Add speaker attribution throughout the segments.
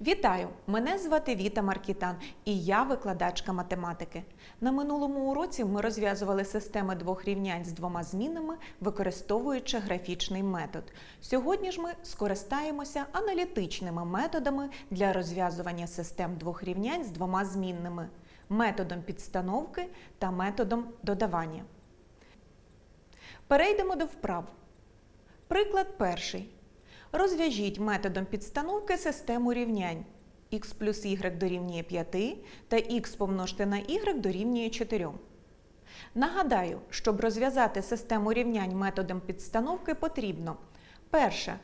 Speaker 1: Вітаю! Мене звати Віта Маркітан і я викладачка математики. На минулому уроці ми розв'язували системи двох рівнянь з двома змінами, використовуючи графічний метод. Сьогодні ж ми скористаємося аналітичними методами для розв'язування систем двох рівнянь з двома змінними методом підстановки та методом додавання. Перейдемо до вправ. Приклад перший. Розв'яжіть методом підстановки систему рівнянь x плюс y дорівнює 5 та x помножити на y дорівнює 4. Нагадаю, щоб розв'язати систему рівнянь методом підстановки потрібно перше.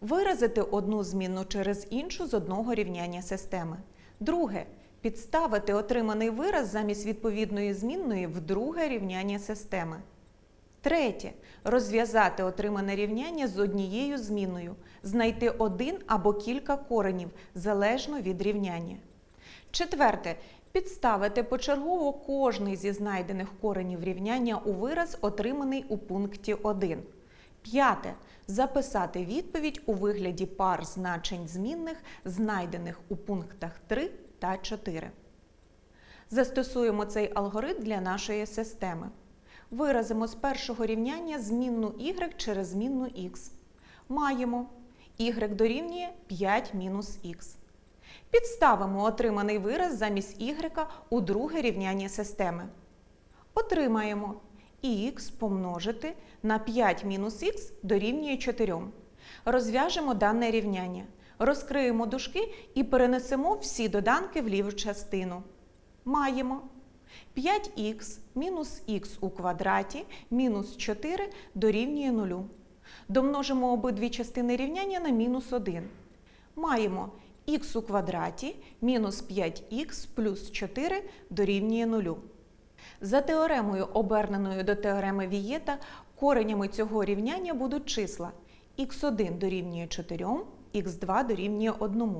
Speaker 1: Виразити одну змінну через іншу з одного рівняння системи. Друге. Підставити отриманий вираз замість відповідної змінної в друге рівняння системи. Третє. Розв'язати отримане рівняння з однією зміною. Знайти один або кілька коренів залежно від рівняння. Четверте. Підставити почергово кожний зі знайдених коренів рівняння у вираз, отриманий у пункті 1. П'яте. Записати відповідь у вигляді пар значень змінних, знайдених у пунктах 3 та 4. Застосуємо цей алгоритм для нашої системи. Виразимо з першого рівняння змінну y через змінну x. Маємо y дорівнює 5 мінус х. Підставимо отриманий вираз замість y у друге рівняння системи. Отримаємо х помножити на 5 мінус х дорівнює 4. Розв'яжемо дане рівняння. Розкриємо дужки і перенесемо всі доданки в ліву частину. Маємо 5х мінус х у квадраті мінус 4 дорівнює 0. Домножимо обидві частини рівняння на мінус 1. Маємо х у квадраті мінус 5х плюс 4 дорівнює 0. За теоремою, оберненою до теореми Вієта, коренями цього рівняння будуть числа х1 дорівнює 4, х2 дорівнює 1.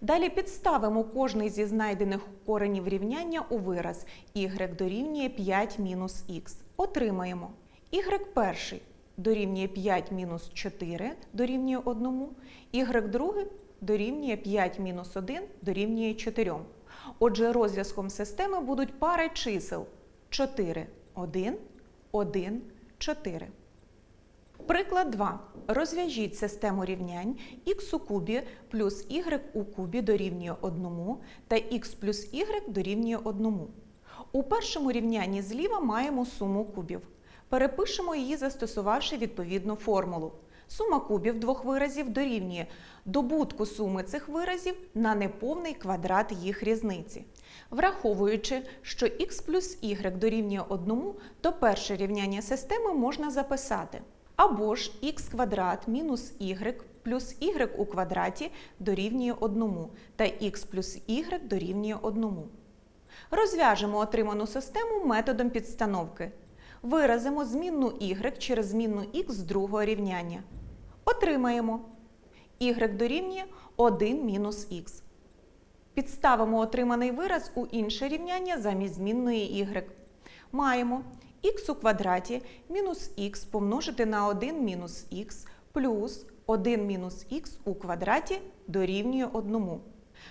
Speaker 1: Далі підставимо кожний зі знайдених коренів рівняння у вираз y дорівнює 5 мінус х. Отримаємо y перший дорівнює 5 мінус 4 дорівнює 1, y другий дорівнює 5 мінус 1 дорівнює 4. Отже, розв'язком системи будуть пари чисел 4, 1, 1, 4. Приклад 2. Розв'яжіть систему рівнянь х у кубі плюс y у кубі дорівнює 1 та х плюс y дорівнює 1. У першому рівнянні зліва маємо суму кубів. Перепишемо її, застосувавши відповідну формулу. Сума кубів двох виразів дорівнює добутку суми цих виразів на неповний квадрат їх різниці. Враховуючи, що х плюс y дорівнює 1, то перше рівняння системи можна записати. Або ж х квадрат мінус y плюс y у квадраті дорівнює 1 та х плюс y дорівнює 1. Розв'яжемо отриману систему методом підстановки. Виразимо змінну y через змінну х з другого рівняння. Отримаємо y дорівнює 1 мінус х. Підставимо отриманий вираз у інше рівняння замість змінної y. Маємо х у квадраті мінус х помножити на 1 мінус х плюс 1 мінус х у квадраті дорівнює 1.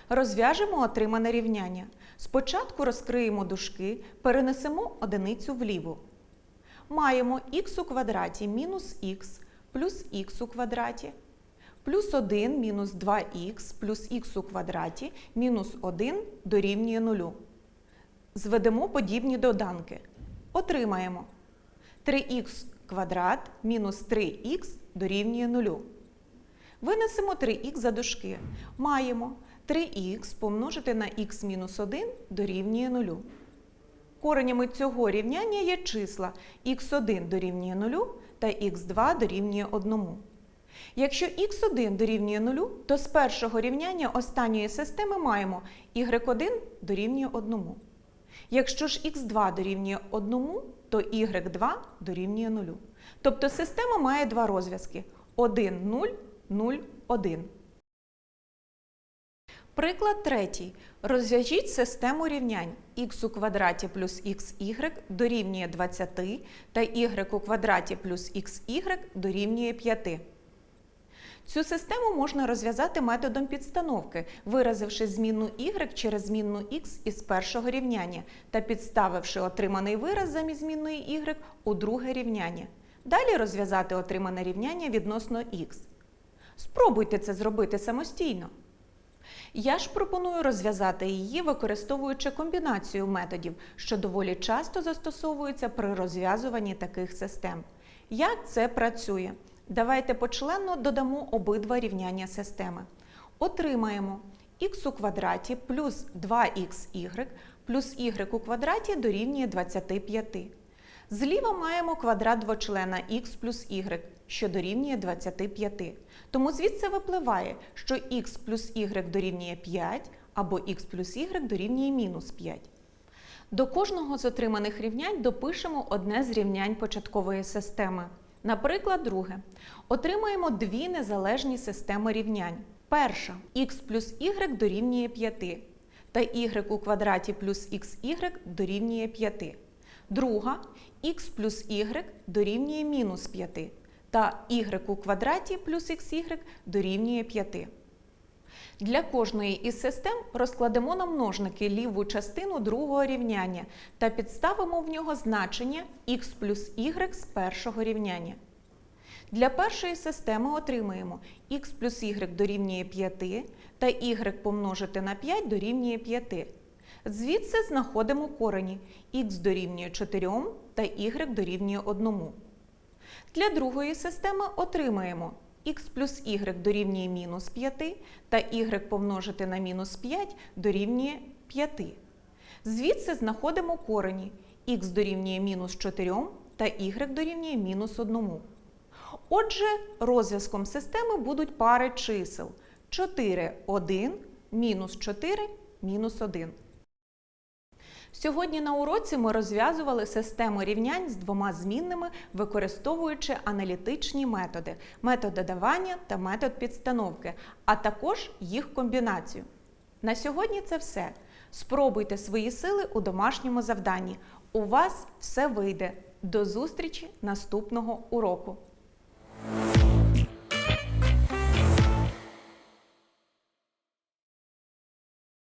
Speaker 1: Розв'яжемо отримане рівняння. Спочатку розкриємо дужки, перенесемо одиницю вліво. Маємо х у квадраті мінус х плюс х у квадраті плюс 1 мінус 2х плюс х у квадраті мінус 1 дорівнює 0. Зведемо подібні доданки. Отримаємо 3х квадрат мінус 3х дорівнює 0. Винесемо 3х за дужки. Маємо 3х помножити на х мінус 1 дорівнює 0. Коренями цього рівняння є числа х1 дорівнює 0 та х2 дорівнює 1. Якщо х1 дорівнює 0, то з першого рівняння останньої системи маємо y1 дорівнює 1. Якщо ж х2 дорівнює 1, то y2 дорівнює 0. Тобто система має два розв'язки 1, 0, 0, 1. Приклад третій. Розв'яжіть систему рівнянь х у квадраті плюс xy дорівнює 20 та y у квадраті плюс xy дорівнює 5. Цю систему можна розв'язати методом підстановки, виразивши змінну y через змінну x із першого рівняння та підставивши отриманий вираз замість змінної y у друге рівняння. Далі розв'язати отримане рівняння відносно x. Спробуйте це зробити самостійно. Я ж пропоную розв'язати її, використовуючи комбінацію методів, що доволі часто застосовуються при розв'язуванні таких систем. Як це працює? Давайте почленно додамо обидва рівняння системи. Отримаємо х у квадраті плюс 2х плюс y у квадраті дорівнює 25. Зліва маємо квадрат двочлена х плюс y, що дорівнює 25. Тому звідси випливає, що х плюс y дорівнює 5 або х плюс y дорівнює мінус 5. До кожного з отриманих рівнянь допишемо одне з рівнянь початкової системи. Наприклад, друге. Отримаємо дві незалежні системи рівнянь. Перша х плюс y дорівнює 5 та y у квадраті плюс xy дорівнює 5. Друга х плюс y дорівнює мінус 5 та y у квадраті плюс xy дорівнює 5. Для кожної із систем розкладемо на множники ліву частину другого рівняння та підставимо в нього значення х плюс y з першого рівняння. Для першої системи отримаємо х плюс y дорівнює 5 та y помножити на 5 дорівнює 5. Звідси знаходимо корені х дорівнює 4 та y дорівнює 1. Для другої системи отримаємо х плюс y дорівнює мінус 5 та y помножити на мінус 5 дорівнює 5. Звідси знаходимо корені х дорівнює мінус 4 та y дорівнює мінус 1. Отже, розв'язком системи будуть пари чисел 4, 1, мінус 4, мінус 1. Сьогодні на уроці ми розв'язували систему рівнянь з двома змінними, використовуючи аналітичні методи метод додавання та метод підстановки, а також їх комбінацію. На сьогодні це все. Спробуйте свої сили у домашньому завданні. У вас все вийде. До зустрічі наступного уроку!